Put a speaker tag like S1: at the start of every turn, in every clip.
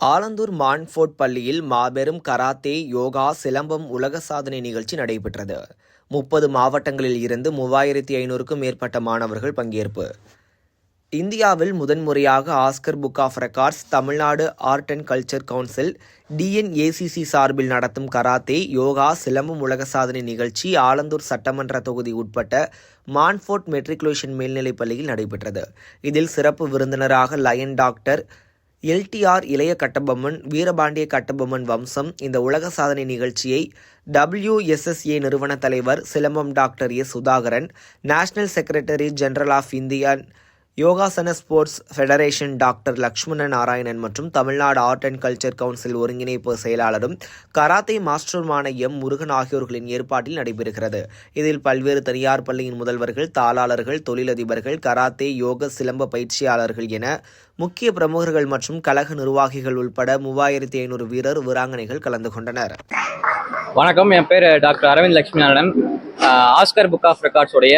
S1: Alandur Montfort பள்ளியில் மாபெரும் karate yoga silambam உலக சாதனை நிகழ்ச்சி நடைபெற்றது. முப்பது மாவட்டங்களில் இருந்து மூவாயிரத்தி ஐநூறுக்கும் மேற்பட்ட மாணவர்கள் பங்கேற்பு. இந்தியாவில் முதன்முறையாக Oscar book of records Tamil Nadu art and culture council TNACC சார்பில் நடத்தும் கராத்தே யோகா சிலம்பம் உலக சாதனை நிகழ்ச்சி ஆலந்தூர் சட்டமன்ற தொகுதி உட்பட்ட மான்ஃபோர்ட் மெட்ரிகுலேஷன் மேல்நிலைப் பள்ளியில் நடைபெற்றது. இதில் சிறப்பு விருந்தினராக லயன் டாக்டர் எல்டிஆர் இளைய கட்டபொம்மன் வீரபாண்டிய கட்டபொம்மன் வம்சம் இந்த உலக சாதனை நிகழ்ச்சியை டபிள்யூஎஸ்எஸ்ஏ நிறுவன தலைவர் silambam doctor S Sudhakaran national secretary general of Indian Yogasana sports federation doctor Lakshmana Narayanan மற்றும் Tamil Nadu art and culture council ஒருங்கிணைப்பு செயலாளரும் கராத்தே மாஸ்டருமான எம் முருகன் ஆகியோர்களின் ஏற்பாட்டில் நடைபெறுகிறது. இதில் பல்வேறு தனியார் பள்ளியின் முதல்வர்கள் தாளாளர்கள் தொழிலதிபர்கள் கராத்தே யோக சிலம்ப பயிற்சியாளர்கள் என முக்கிய பிரமுகர்கள் மற்றும் கழக நிர்வாகிகள் உள்பட மூவாயிரத்தி ஐநூறு வீரர் வீராங்கனைகள் கலந்து கொண்டனர்.
S2: வணக்கம். என் பேர் doctor Aravind Lakshmi Narayanan Oscar book of ரெக்கார்ட்ஸோடைய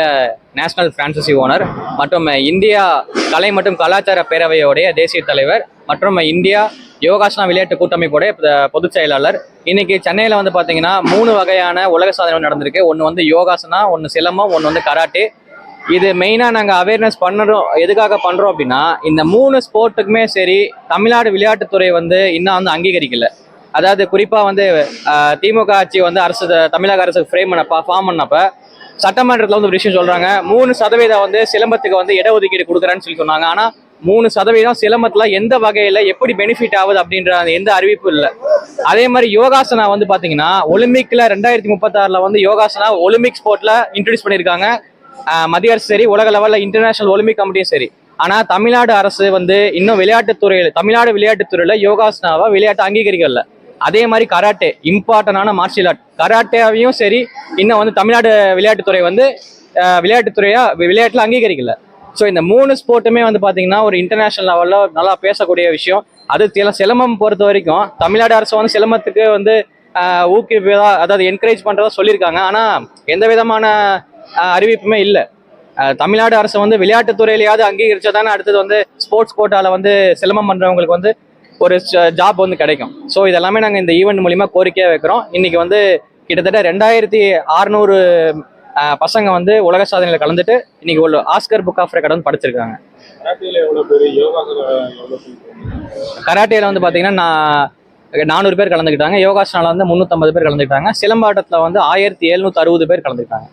S2: national franchisee owner மற்றும் இந்தியா கலை மற்றும் கலாச்சார பேரவையோடைய தேசிய தலைவர் மற்றும் இந்தியா யோகாசனா விளையாட்டு கூட்டமைப்புடைய பொதுச் செயலாளர். இன்னைக்கு சென்னையில் வந்து பார்த்தீங்கன்னா மூணு வகையான உலக சாதனை நடந்திருக்கு. ஒன்று வந்து யோகாசனா ஒன்று சிலம்பம் ஒன்று வந்து கராட்டே. இது மெயினாக நாங்கள் அவேர்னஸ் பண்ணுறோம் எதுக்காக பண்ணுறோம் அப்படின்னா இந்த மூணு ஸ்போர்ட்டுக்குமே சரி தமிழ்நாடு விளையாட்டுத்துறை வந்து இன்னும் வந்து அங்கீகரிக்கலை. அதாவது குறிப்பாக வந்து திமுக ஆட்சி வந்து அரசு தமிழக அரசு ஃப்ரேம் பண்ண ஃபார்ம் பண்ணப்ப சட்டமன்றத்தில் வந்து ஒரு விஷயம் சொல்கிறாங்க மூணு சதவீதம் வந்து சிலம்பத்துக்கு வந்து இடஒதுக்கீடு கொடுக்குறேன்னு சொல்லி சொன்னாங்க. ஆனால் மூணு சதவீதம் சிலம்பத்தில் எந்த வகையில் எப்படி பெனிஃபிட் ஆகுது அப்படின்ற அந்த எந்த அறிவிப்பும் இல்லை. அதே மாதிரி யோகாசனா வந்து பார்த்தீங்கன்னா ஒலிம்பிக்கில் ரெண்டாயிரத்தி முப்பத்தாறில் வந்து யோகாசனா ஒலிம்பிக் ஸ்போர்ட்டில் இன்ட்ரடியூஸ் பண்ணியிருக்காங்க. மத்திய அரசு சரி உலக லெவலில் இன்டர்நேஷனல் ஒலிம்பிக் கமிட்டியும் சரி. ஆனால் தமிழ்நாடு அரசு வந்து இன்னும் விளையாட்டுத்துறையில் தமிழ்நாடு விளையாட்டுத்துறையில் யோகாசனாவை விளையாட்டு அங்கீகரிக்கல. அதே மாதிரி கராட்டே இம்பார்ட்டண்டான மார்ஷியல் ஆர்ட் கராட்டேவையும் சரி இன்னும் வந்து தமிழ்நாடு விளையாட்டுத்துறை வந்து விளையாட்டுத்துறையாக விளையாட்டுத்துறையா விளையாட்டில் அங்கீகரிக்கல. ஸோ இந்த மூணு ஸ்போர்ட்டுமே வந்து பார்த்தீங்கன்னா ஒரு இன்டர்நேஷனல் லெவலில் நல்லா பேசக்கூடிய விஷயம். அது சில சிலம்பம் பொறுத்த வரைக்கும் தமிழ்நாடு அரசு வந்து சிலம்பத்துக்கு வந்து ஆஹ் ஊக்குவிப்பதா அதாவது என்கரேஜ் பண்ணுறதா சொல்லியிருக்காங்க. ஆனால் எந்த விதமான அறிவிப்புமே இல்லை. தமிழ்நாடு அரசு வந்து விளையாட்டுத்துறையிலையாவது அங்கீகரிச்சா தானே அடுத்தது வந்து ஸ்போர்ட்ஸ் கோட்டாவில் வந்து சிலம்பம் பண்ணுறவங்களுக்கு வந்து ஒரு ஜாப் வந்து கிடைக்கும். ஸோ இதெல்லாமே நாங்கள் இந்த ஈவெண்ட் மூலிமா கோரிக்கையாக வைக்கிறோம். இன்னைக்கு வந்து கிட்டத்தட்ட ரெண்டாயிரத்தி அறுநூறு பசங்க வந்து உலக சாதனையில் கலந்துட்டு இன்னைக்கு ஒரு ஆஸ்கர் புக் ஆஃப் ரெக்கார்ட் வந்து படிச்சிருக்காங்க கராட்டேல வந்து பார்த்தீங்கன்னா நான் நானூறு பேர் கலந்துக்கிட்டாங்க. யோகாசனால வந்து முந்நூற்றம்பது பேர் கலந்துக்கிட்டாங்க. சிலம்பாட்டத்தில் வந்து ஆயிரத்தி எழுநூற்றி அறுபது பேர் கலந்துக்கிட்டாங்க.